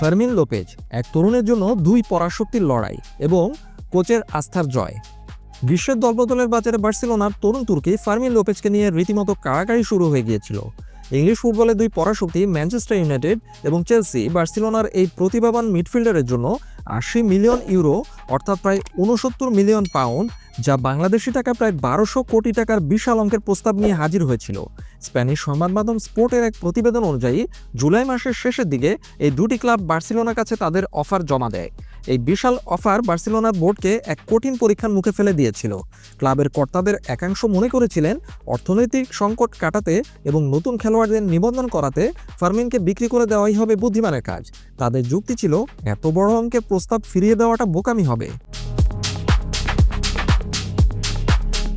Fermin Lopez এক তরুণের জন্য দুই পরাশক্তির লড়াই এবং কোচের আস্থার জয়। গ্রীষ্মের দলবদলের বাজারে বার্সেলোনার তরুণ তুর্কি ফার্মিন লোপেজকে নিয়ে রীতিমতো কাড়াকাড়ি শুরু হয়ে গিয়েছিল। ইংলিশ ফুটবলে দুই পরাশক্তি ম্যানচেস্টার ইউনাইটেড এবং চেলসি বার্সেলোনার এই প্রতিভাবান মিডফিল্ডারের জন্য আশি মিলিয়ন ইউরো, অর্থাৎ প্রায় উনসত্তর মিলিয়ন পাউন্ড যা বাংলাদেশি টাকা প্রায় বারোশো কোটি টাকার বিশাল অঙ্কের প্রস্তাব নিয়ে হাজির হয়েছিল। স্প্যানিশ সংবাদ মাধ্যম স্পোর্টের এক প্রতিবেদন অনুযায়ী, জুলাই মাসের শেষের দিকে এই দুটি ক্লাব বার্সেলোনার কাছে তাদের অফার জমা দেয়। এই বিশাল অফার বার্সেলোনার বোর্ডকে এক কঠিন পরীক্ষার মুখে ফেলে দিয়েছিল। ক্লাবের কর্তাদের একাংশ মনে করেছিলেন, অর্থনৈতিক সংকট কাটাতে এবং নতুন খেলোয়াড়দের নিবন্ধন করাতে ফার্মিনকে বিক্রি করে দেওয়াই হবে বুদ্ধিমানের কাজ। তাদের যুক্তি ছিল, এত বড় অঙ্কের প্রস্তাব ফিরিয়ে দেওয়াটা বোকামি হবে।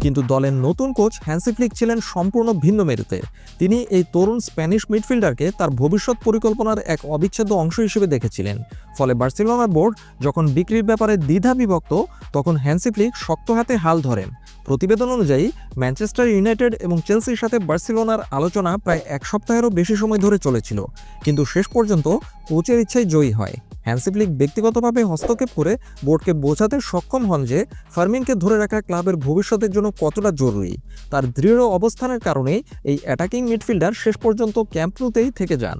কিন্তু দলের নতুন কোচ হ্যান্সি ফ্লিক ছিলেন সম্পূর্ণ ভিন্ন মেরুতে। তিনি এই তরুণ স্প্যানিশ মিডফিল্ডারকে তার ভবিষ্যৎ পরিকল্পনার এক অবিচ্ছেদ্য অংশ হিসেবে দেখেছিলেন। ফলে বার্সেলোনা বোর্ড যখন বিক্রির ব্যাপারে দ্বিধা বিভক্ত, তখন হ্যান্সি ফ্লিক শক্ত হাতে হাল ধরেন। প্রতিবেদন অনুযায়ী, ম্যানচেস্টার ইউনাইটেড এবং চেলসির সাথে বার্সেলোনার আলোচনা প্রায় এক সপ্তাহেরও বেশি সময় ধরে চলেছিল। কিন্তু শেষ পর্যন্ত কোচের ইচ্ছাই জয়ী হয়। হ্যান্সি লিগ ব্যক্তিগতভাবে হস্তক্ষেপ করে বোর্ডকে বোঝাতে সক্ষম হন যে ফার্মিংকে ধরে রাখা ক্লাবের ভবিষ্যতের জন্য কতটা জরুরি। তার দৃঢ় অবস্থানের কারণেই এই অ্যাটাকিং মিডফিল্ডার শেষ পর্যন্ত ক্যাম্পনুতেই থেকে যান।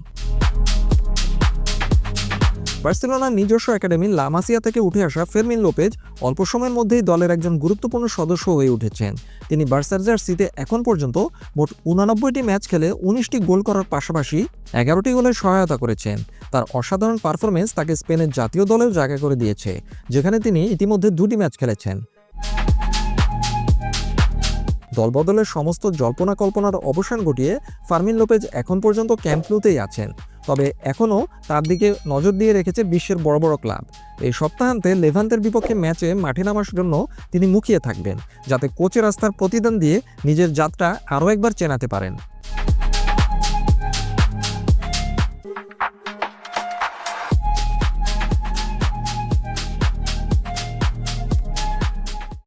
বার্সেলোনার নিজস্ব একাডেমি লামাসিয়া থেকে উঠে আসা ফেরমিন লোপেজ অল্প সময়ের মধ্যেই দলের একজন গুরুত্বপূর্ণ সদস্য হয়ে উঠেছেন। তিনি বার্সার জার্সিতে এখন পর্যন্ত মোট উনানব্বইটি ম্যাচ খেলে উনিশটি গোল করার পাশাপাশি এগারোটি গোলের সহায়তা করেছেন। তার অসাধারণ পারফরমেন্স তাকে স্পেনের জাতীয় দলেও জায়গা করে দিয়েছে, যেখানে তিনি ইতিমধ্যে দুটি ম্যাচ খেলেছেন। দলবদলের সমস্ত জল্পনা কল্পনার অবসান ঘটিয়ে ফার্মিন লোপেজ এখন পর্যন্ত ক্যাম্পনুতেই আছেন। তবে এখনও তার দিকে নজর দিয়ে রেখেছে বিশ্বের বড় বড় ক্লাব। এই সপ্তাহান্তে লেভান্তের বিপক্ষে ম্যাচে মাঠে নামার জন্য তিনি মুখিয়ে থাকবেন, যাতে কোচের আস্থার প্রতিদান দিয়ে নিজের যাত্রা আরও একবার চেনাতে পারেন।